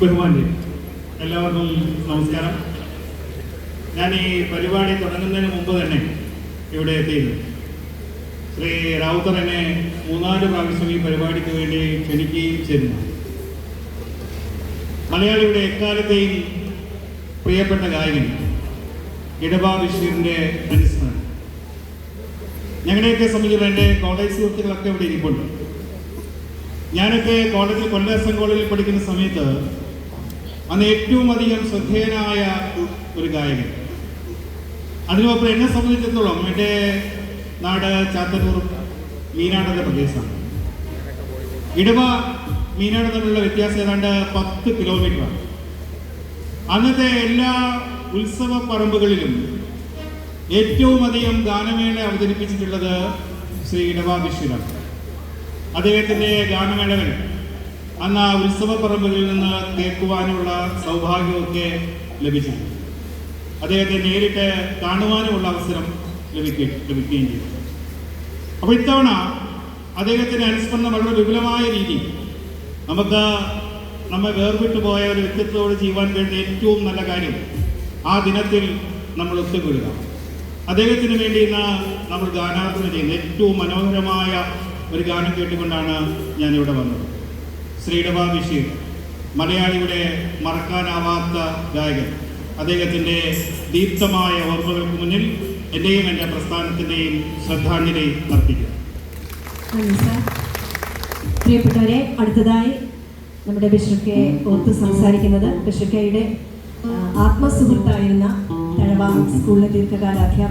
ബഹുമാന്യ എല്ലാവർക്കും നമസ്കാരം. ഞാൻ ഈ പരിപാടി തുടങ്ങുന്നതിന് മുമ്പ് തന്നെ ഇവിടെ എത്തിയിരുന്നു. ശ്രീ റാവുത്തർ എന്നെ മൂന്നാൽ പ്രാവശ്യം ഈ പരിപാടിക്ക് വേണ്ടി ക്ഷണിക്കുകയും ചെയ്യുന്നു മലയാളിയുടെ എക്കാലത്തെയും പ്രിയപ്പെട്ട ഗായകൻ ഇടബാ ബഷീറിന്റെ അനുസ്മരണം ഞങ്ങളുടെയൊക്കെ സംബന്ധിച്ചുള്ള എന്റെ കോളേജ് സുഹൃത്തുക്കളൊക്കെ ഇവിടെ ഇരിപ്പുണ്ട്. ഞാനൊക്കെ കോളേജിൽ കൊല്ലം എസ് എൻ കോളേജിൽ പഠിക്കുന്ന സമയത്ത് അന്ന് ഏറ്റവും അധികം ശ്രദ്ധേയനായ ഒരു ഗായകൻ. അതിനൊപ്പം എന്നെ സംബന്ധിച്ചിടത്തോളം എന്റെ നാട് ചാത്തന്നൂർ മീനാടെന്ന പ്രദേശമാണ്. ഇടവ മീനാട് തമ്മിലുള്ള വ്യത്യാസം ഏതാണ്ട് പത്ത് കിലോമീറ്ററാണ്. അന്നത്തെ എല്ലാ ഉത്സവ പറമ്പുകളിലും ഏറ്റവും അധികം ഗാനമേള അവതരിപ്പിച്ചിട്ടുള്ളത് ശ്രീ ഇടവ ബഷീറാണ് അദ്ദേഹത്തിന്റെ ഗാനമേളകൾ അന്ന് ആ ഉത്സവ പറമ്പുകളിൽ നിന്ന് കേൾക്കുവാനുള്ള സൗഭാഗ്യമൊക്കെ ലഭിച്ചു. അദ്ദേഹത്തെ നേരിട്ട് കാണുവാനുമുള്ള അവസരം ലഭിക്കുകയും ലഭിക്കുകയും ചെയ്തു. അപ്പോൾ ഇത്തവണ അദ്ദേഹത്തിന്റെ അനുസ്മരണം വളരെ വിപുലമായ രീതി. നമുക്ക് നമ്മെ വേർവിട്ടു പോയ ഒരു വ്യക്തിത്വത്തോട് ചെയ്യുവാൻ വേണ്ടി ഏറ്റവും നല്ല കാര്യം ആ ദിനത്തിൽ നമ്മൾ ഒത്തുകൂടുക. അദ്ദേഹത്തിന് വേണ്ടി ഇന്ന് നമ്മൾ ഗാനാർത്ഥന ചെയ്യുന്ന ഏറ്റവും മനോഹരമായ ഒരു ഗാനം കേട്ടുകൊണ്ടാണ് ഞാൻ ഇവിടെ വന്നത് ശ്രീഡബ ബഷീർ മലയാളിയുടെ മറക്കാനാവാത്ത ഗായകൻ. അദ്ദേഹത്തിന്റെ ദീപ്തമായ ഓർമ്മകൾക്ക് മുന്നിൽ എന്റെയും എന്റെ പ്രസ്ഥാനത്തിന്റെയും ശ്രദ്ധാഞ്ജലി അർപ്പിക്കും പ്രിയപ്പെട്ടവരെ അടുത്തതായി നമ്മുടെ ബിഷുക്കെ ഓർത്ത് സംസാരിക്കുന്നത് ബിഷുക്കയുടെ ആത്മസുഹൃത്തായിരുന്ന തഴവ സ്കൂളിലെ ദീർഘകാല അധ്യാപക